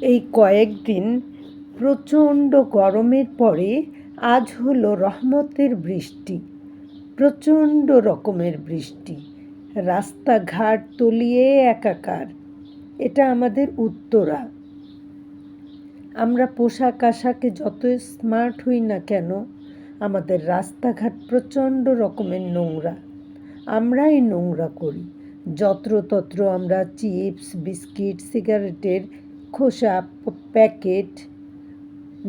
এই কয়েকদিন প্রচণ্ড গরমের পরে আজ হলো রহমতের বৃষ্টি, প্রচণ্ড রকমের বৃষ্টি। রাস্তাঘাট তলিয়ে একাকার, এটা আমাদের উত্তরা। আমরা পোশাক আশাকে যত স্মার্ট হই না কেন, আমাদের রাস্তাঘাট প্রচণ্ড রকমের নোংরা। আমরাই নোংরা করি। যত্রতত্র আমরা চিপস, বিস্কিট, সিগারেটের খোসা প্যাকেট,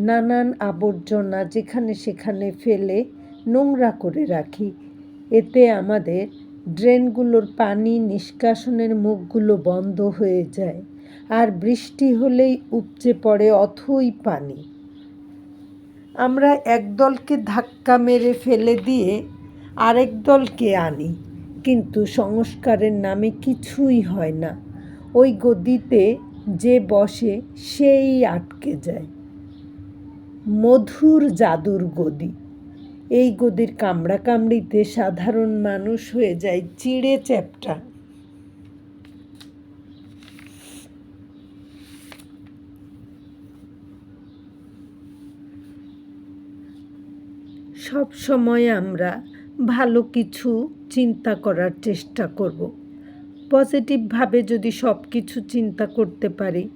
নানান আবর্জনা যেখানে সেখানে ফেলে নোংরা করে রাখি। এতে আমাদের ড্রেনগুলোর পানি নিষ্কাশনের মুখগুলো বন্ধ হয়ে যায় আর বৃষ্টি হলেই উপচে পড়ে অথই পানি। আমরা একদলকে ধাক্কা মেরে ফেলে দিয়ে আরেক দলকে আনি, কিন্তু সংস্কারের নামে কিছুই হয় না। ওই গদিতে যে বসে সেই আটকে যায়। মধুর জাদুর গদি। এই গদির কামড়াকামড়িতে সাধারণ মানুষ হয়ে যায় চিড়ে চ্যাপটা। সব সময় আমরা ভালো কিছু চিন্তা করার চেষ্টা করব। পজিটিভভাবে যদি সব কিছু চিন্তা করতে পারি,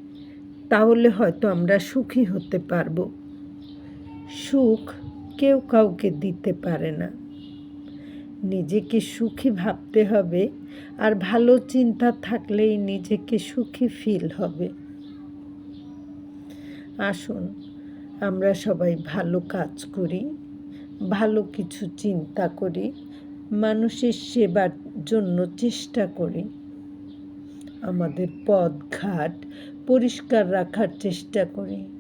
তাহলে হয়তো আমরা সুখী হতে পারব। সুখ কেউ কাউকে দিতে পারে না। নিজেকে সুখী ভাবতে হবে আর ভালো চিন্তা থাকলেই নিজেকে সুখী ফিল হবে। আসুন, আমরা সবাই ভালো কাজ করি, ভালো কিছু চিন্তা করি, মানুষের সেবার জন্য চেষ্টা করি। আমাদের পথঘাট পরিষ্কার রাখার চেষ্টা করি।